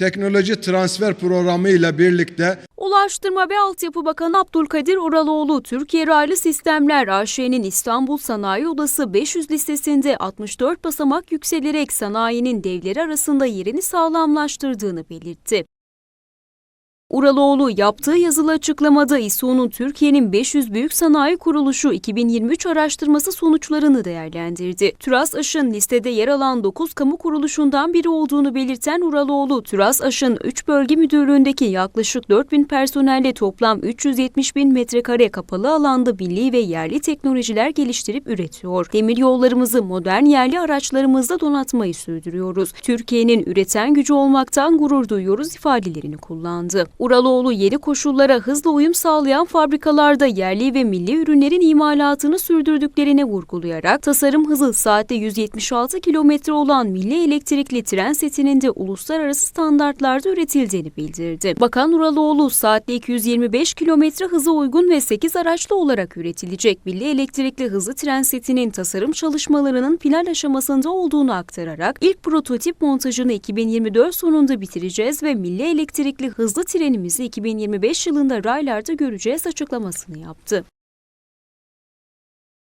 teknoloji transfer programı ile birlikte Ulaştırma ve Altyapı Bakanı Abdülkadir Uraloğlu, Türkiye Raylı Sistemler AŞ'nin İstanbul Sanayi Odası 500 listesinde 64 basamak yükselerek sanayinin devleri arasında yerini sağlamlaştırdığını belirtti. Uraloğlu yaptığı yazılı açıklamada İSO'nun Türkiye'nin 500 Büyük Sanayi Kuruluşu 2023 araştırması sonuçlarını değerlendirdi. Türas Aş'ın listede yer alan 9 kamu kuruluşundan biri olduğunu belirten Uraloğlu, Türas Aş'ın 3 bölge müdürlüğündeki yaklaşık 4000 personelle toplam 370 bin metrekare kapalı alanda milli ve yerli teknolojiler geliştirip üretiyor. Demir yollarımızı modern yerli araçlarımızla donatmayı sürdürüyoruz. Türkiye'nin üreten gücü olmaktan gurur duyuyoruz ifadelerini kullandı. Uraloğlu yeni koşullara hızla uyum sağlayan fabrikalarda yerli ve milli ürünlerin imalatını sürdürdüklerine vurgulayarak tasarım hızı saatte 176 kilometre olan milli elektrikli tren setinin de uluslararası standartlarda üretildiğini bildirdi. Bakan Uraloğlu saatte 225 kilometre hıza uygun ve 8 araçlı olarak üretilecek milli elektrikli hızlı tren setinin tasarım çalışmalarının final aşamasında olduğunu aktararak ilk prototip montajını 2024 sonunda bitireceğiz ve milli elektrikli hızlı trenimizi 2025 yılında raylarda göreceğiz açıklamasını yaptı.